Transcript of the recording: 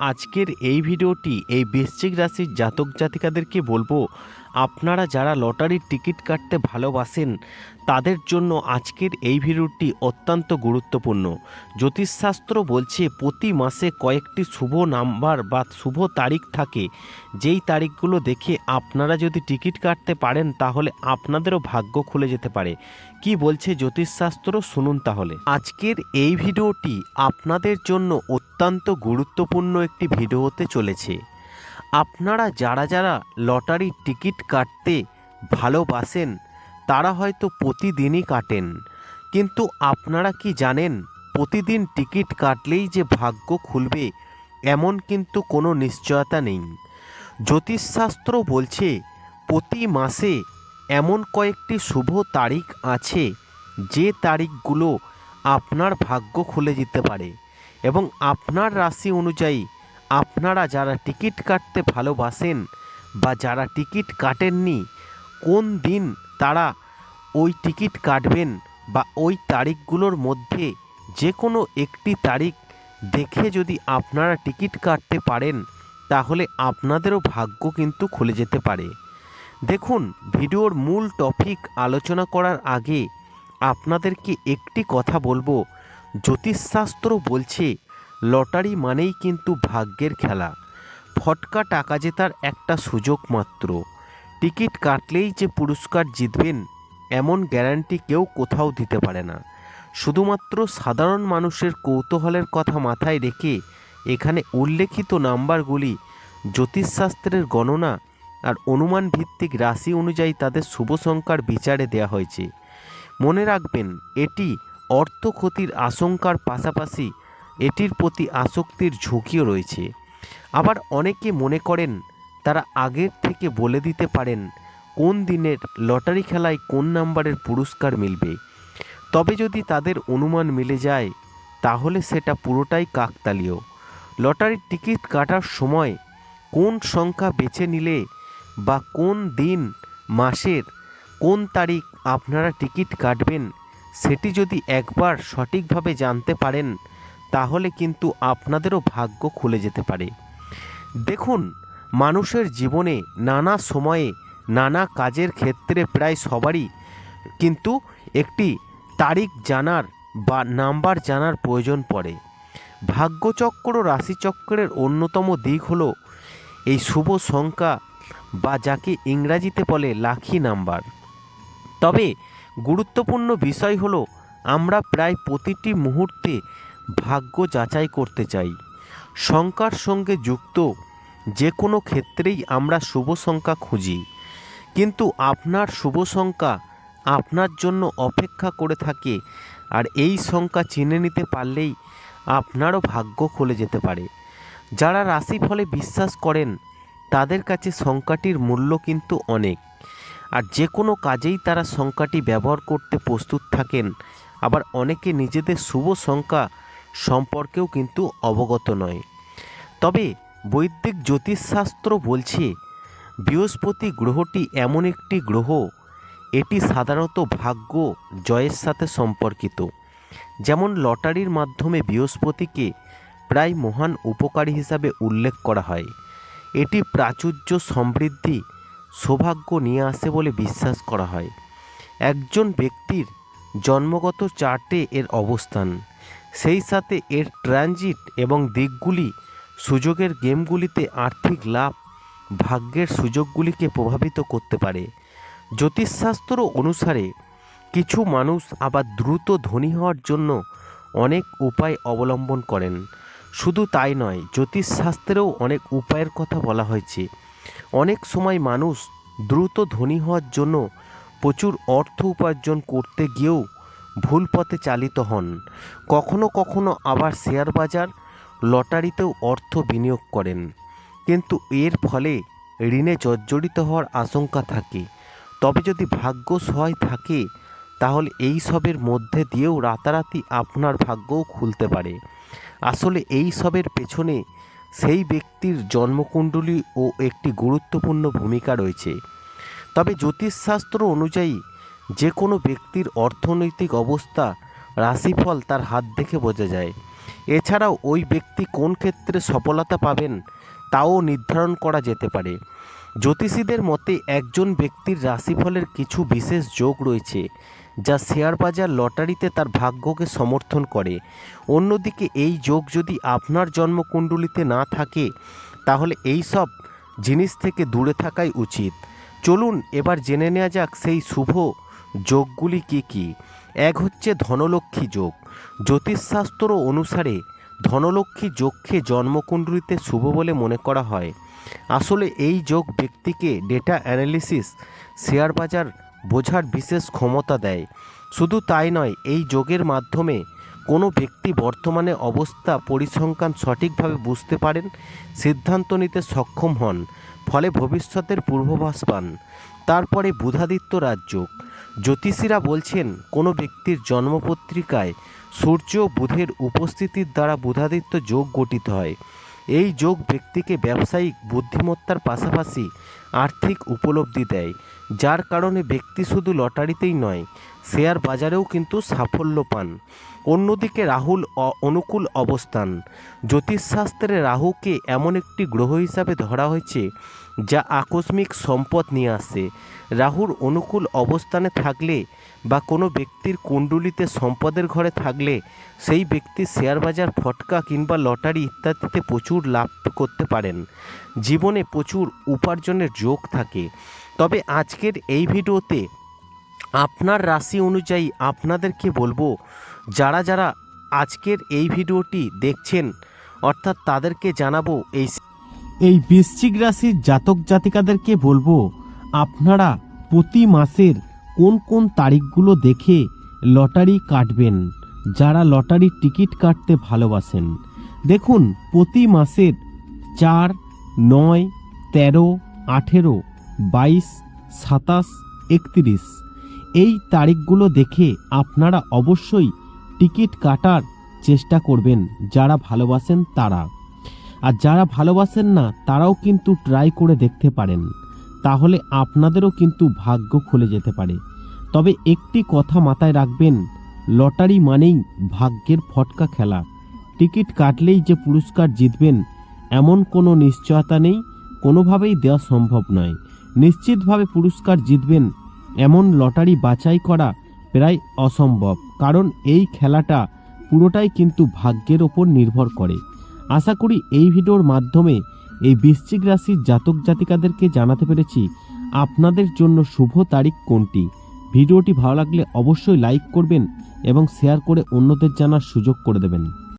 আজকের এই ভিডিওটি এই বৃশ্চিক রাশির জাতক জাতিকাদেরকে বলব আপনারা যারা লটারির টিকিট কাটতে ভালোবাসেন, তাদের জন্য আজকের এই ভিডিওটি অত্যন্ত গুরুত্বপূর্ণ। জ্যোতিষশাস্ত্র বলছে, প্রতি মাসে কয়েকটি শুভ নাম্বার বা শুভ তারিখ থাকে। যেই তারিখগুলো দেখে আপনারা যদি টিকিট কাটতে পারেন, তাহলে আপনাদেরও ভাগ্য খুলে যেতে পারে। কি বলছে জ্যোতিষশাস্ত্র? শুনুন তাহলে। আজকের এই ভিডিওটি আপনাদের জন্য অত্যন্ত গুরুত্বপূর্ণ একটি ভিডিও হতে চলেছে। আপনারা যারা যারা লটারির টিকিট কাটতে ভালোবাসেন, তারা হয়তো প্রতিদিনই কাটেন। কিন্তু আপনারা কি জানেন, প্রতিদিন টিকিট কাটলেই যে ভাগ্য খুলবে, এমন কিন্তু কোনো নিশ্চয়তা নেই। জ্যোতিষশাস্ত্র বলছে, প্রতি মাসে এমন কয়েকটি শুভ তারিখ আছে, যে তারিখগুলো আপনার ভাগ্য খুলে যেতে পারে এবং আপনার রাশি অনুযায়ী আপনারা যারা টিকিট কাটতে ভালোবাসেন বা যারা টিকিট কাটেননি, কোন দিন তারা ওই টিকিট কাটবেন বা ওই তারিখগুলোর মধ্যে যে কোনো একটি তারিখ দেখে যদি আপনারা টিকিট কাটতে পারেন, তাহলে আপনাদেরও ভাগ্য কিন্তু খুলে যেতে পারে। দেখুন, ভিডিওর মূল টপিক আলোচনা করার আগে আপনাদেরকে একটি কথা বলব। জ্যোতিষশাস্ত্র বলছে লটারি মানেই কিন্তু ভাগ্যের খেলা। ফটকা টাকা জেতার একটা সুযোগ মাত্র। টিকিট কাটলেই যে পুরস্কার জিতবেন, এমন গ্যারান্টি কেউ কোথাও দিতে পারে না। শুধুমাত্র সাধারণ মানুষের কৌতূহলের কথা মাথায় রেখে এখানে উল্লেখিত নাম্বারগুলি, জ্যোতিষশাস্ত্রের গণনা আর অনুমান ভিত্তিক রাশি অনুযায়ী তাদের শুভ সংখ্যার বিচারে দেওয়া হয়েছে। মনে রাখবেন, এটি অর্থ ক্ষতির আশঙ্কার পাশাপাশি এটির প্রতি আসক্তির ঝুঁকিও রয়েছে। আবার অনেকে মনে করেন, তারা আগের থেকে বলে দিতে পারেন, কোন দিনের লটারি খেলায় কোন নাম্বারের পুরস্কার মিলবে। তবে যদি তাদের অনুমান মিলে যায়, তাহলে সেটা পুরোটাই কাকতালীয়। লটারির টিকিট কাটার সময় কোন সংখ্যা বেছে নিলে বা কোন দিন, মাসের কোন তারিখ আপনারা টিকিট কাটবেন, সেটি যদি একবার সঠিকভাবে জানতে পারেন তাহলে কিন্তু আপনাদেরও ভাগ্য খুলে যেতে পারে। দেখুন, মানুষের জীবনে নানা সময়ে নানা কাজের ক্ষেত্রে প্রায় সবারই কিন্তু একটি তারিখ জানার বা নাম্বার জানার প্রয়োজন পড়ে। ভাগ্যচক্র রাশিচক্রের অন্যতম দিক হল এই শুভ সংখ্যা বা যাকে ইংরাজিতে বলে লাখি নাম্বার। তবে গুরুত্বপূর্ণ বিষয় হলো, আমরা প্রায় প্রতিটি মুহূর্তে ভাগ্য যাচাই করতে চাই। সংখ্যার সঙ্গে যুক্ত যে কোনো ক্ষেত্রেই আমরা শুভ সংখ্যা খুঁজি। কিন্তু আপনার শুভ সংখ্যা আপনার জন্য অপেক্ষা করে থাকে আর এই সংখ্যা চিনে নিতে পারলেই আপনারও ভাগ্য খুলে যেতে পারে। যারা রাশিফলে বিশ্বাস করেন, তাদের কাছে সংখ্যাটির মূল্য কিন্তু অনেক। আর যে কোনো কাজেই তারা সংখ্যাটি ব্যবহার করতে প্রস্তুত থাকেন, আবার অনেকে নিজেদের শুভ সংখ্যা সম্পর্কেও কিন্তু অবগত নয়। তবে বৈদিক জ্যোতিষশাস্ত্র বলছে, বৃহস্পতি গ্রহটি এমন একটি গ্রহ, এটি সাধারণত ভাগ্য, জয়ের সাথে সম্পর্কিত। যেমন লটারির মাধ্যমে বৃহস্পতিকে প্রায় মহান উপকারী হিসাবে উল্লেখ করা হয়। এটি প্রাচুর্য সমৃদ্ধি, সৌভাগ্য নিয়ে আসে বলে বিশ্বাস করা হয়। একজন ব্যক্তির জন্মগত চার্টে এর অবস্থান। সেই সাথে এর ট্রানজিট এবং দিকগুলি সুযোগের গেমগুলিতে আর্থিক লাভ, ভাগ্যের সুযোগগুলিকে প্রভাবিত করতে পারে। জ্যোতিষশাস্ত্র অনুসারে কিছু মানুষ আবার দ্রুত ধনী হওয়ার জন্য অনেক উপায় অবলম্বন করেন। শুধু তাই নয়, জ্যোতিষশাস্ত্রেও অনেক উপায়ের কথা বলা হয়েছে। অনেক সময় মানুষ দ্রুত ধনী হওয়ার জন্য প্রচুর অর্থ উপার্জন করতে গিয়েও ভুল পথে চালিত হন। কখনো কখনো আবার শেয়ার বাজার লটারিতেও অর্থ বিনিয়োগ করেন। কিন্তু এর ফলে ঋণে জর্জরিত হওয়ার আশঙ্কা থাকে। তবে যদি ভাগ্য সহায় থাকে, তাহলে এই সবের মধ্যে দিয়েও রাতারাতি আপনার ভাগ্যও খুলতে পারে। আসলে এই সবের পেছনে সেই ব্যক্তির জন্মকুণ্ডলী ও একটি গুরুত্বপূর্ণ ভূমিকা রয়েছে। তবে জ্যোতিষশাস্ত্র অনুযায়ী যে কোনো ব্যক্তির অর্থনৈতিক অবস্থা, রাশিফল তার হাত দেখে বোঝা যায়। এছাড়াও ওই ব্যক্তি কোন ক্ষেত্রে সফলতা পাবেন, তাও নির্ধারণ করা যেতে পারে। জ্যোতিষীদের মতে, একজন ব্যক্তির রাশিফলের কিছু বিশেষ যোগ রয়েছে, যা শেয়ার বাজার লটারিতে তার ভাগ্যকে সমর্থন করে। অন্যদিকে, এই যোগ যদি আপনার জন্মকুণ্ডলিতে না থাকে, তাহলে এই সব জিনিস থেকে দূরে থাকাই উচিত। চলুন, এবার জেনে নেওয়া যাক সেই শুভ যোগগুলি কী কী? এক হচ্ছে ধনলক্ষ্মী যোগ। জ্যোতিষশাস্ত্র অনুসারে ধনলক্ষ্মী যোগকে জন্মকুণ্ডলিতে শুভ বলে মনে করা হয়। আসলে এই যোগ ব্যক্তিকে ডেটা অ্যানালিসিস শেয়ার বাজার বোঝার বিশেষ ক্ষমতা দেয়। শুধু তাই নয়, এই যোগের মাধ্যমে কোনো ব্যক্তি বর্তমানে অবস্থা পরিসংখ্যান সঠিকভাবে বুঝতে পারেন, সিদ্ধান্ত নিতে সক্ষম হন, ফলে ভবিষ্যতের পূর্বাভাস পান। তারপরে বুধাদিত্য রাজযোগ। জ্যোতিষীরা বলছেন, কোনো ব্যক্তির জন্মপত্রিকায় সূর্য বুধের উপস্থিতির দ্বারা বুধাদিত্য যোগ গঠিত হয়। এই যোগ ব্যক্তিকে ব্যবসায়িক বুদ্ধিমত্তার পাশাপাশি আর্থিক উপলব্ধি দেয়। যার কারণে ব্যক্তি শুধু লটারিতেই নয়, শেয়ার বাজারেও কিন্তু সাফল্য পান। অন্যদিকে রাহুল অনুকূল অবস্থান। জ্যোতিষশাস্ত্রে রাহুকে এমন একটি গ্রহ হিসাবে ধরা হয়েছে, যা আকস্মিক সম্পদ নিয়ে আসে। রাহুর অনুকূল অবস্থানে থাকলে বা কোনো ব্যক্তির কুণ্ডুলিতে সম্পদের ঘরে থাকলে সেই ব্যক্তি শেয়ার বাজার, ফটকা কিংবা লটারি ইত্যাদিতে প্রচুর লাভ করতে পারেন। জীবনে প্রচুর উপার্জনের যোগ থাকে। তবে আজকের এই ভিডিওতে আপনার রাশি অনুযায়ী আপনাদেরকে বলব, যারা যারা আজকের এই ভিডিওটি দেখছেন, অর্থাৎ তাদেরকে জানাব এই এই বৃশ্চিক রাশির জাতক জাতিকাদেরকে বলব, আপনারা প্রতি মাসের কোন কোন তারিখগুলো দেখে লটারি কাটবেন, যারা লটারির টিকিট কাটতে ভালোবাসেন। দেখুন, প্রতি মাসের চার, নয়, তেরো, আঠেরো বাইশ, সাতাশ, একত্রিশ। এই তারিখগুলো দেখে আপনারা অবশ্যই টিকিট কাটার চেষ্টা করবেন, যারা ভালোবাসেন তারা। আর যারা ভালোবাসেন না, তারাও কিন্তু ট্রাই করে দেখতে পারেন। তাহলে আপনাদেরও কিন্তু ভাগ্য খুলে যেতে পারে। তবে একটি কথা মাথায় রাখবেন, লটারি মানেই ভাগ্যের ফটকা খেলা। টিকিট কাটলেই যে পুরস্কার জিতবেন, এমন কোনো নিশ্চয়তা নেই, কোনোভাবেই দেওয়া সম্ভব নয়। নিশ্চিতভাবে পুরস্কার জিতবেন এমন লটারি বাছাই করা প্রায় অসম্ভব, কারণ এই খেলাটা পুরোটাই কিন্তু ভাগ্যের ওপর নির্ভর করে। আশা করি এই ভিডিওর মাধ্যমে এই বৃশ্চিক রাশির জাতক জাতিকাদেরকে জানাতে পেরেছি আপনাদের জন্য শুভ তারিখ কোনটি। ভিডিওটি ভালো লাগলে অবশ্যই লাইক করবেন এবং শেয়ার করে অন্যদের জানার সুযোগ করে দেবেন।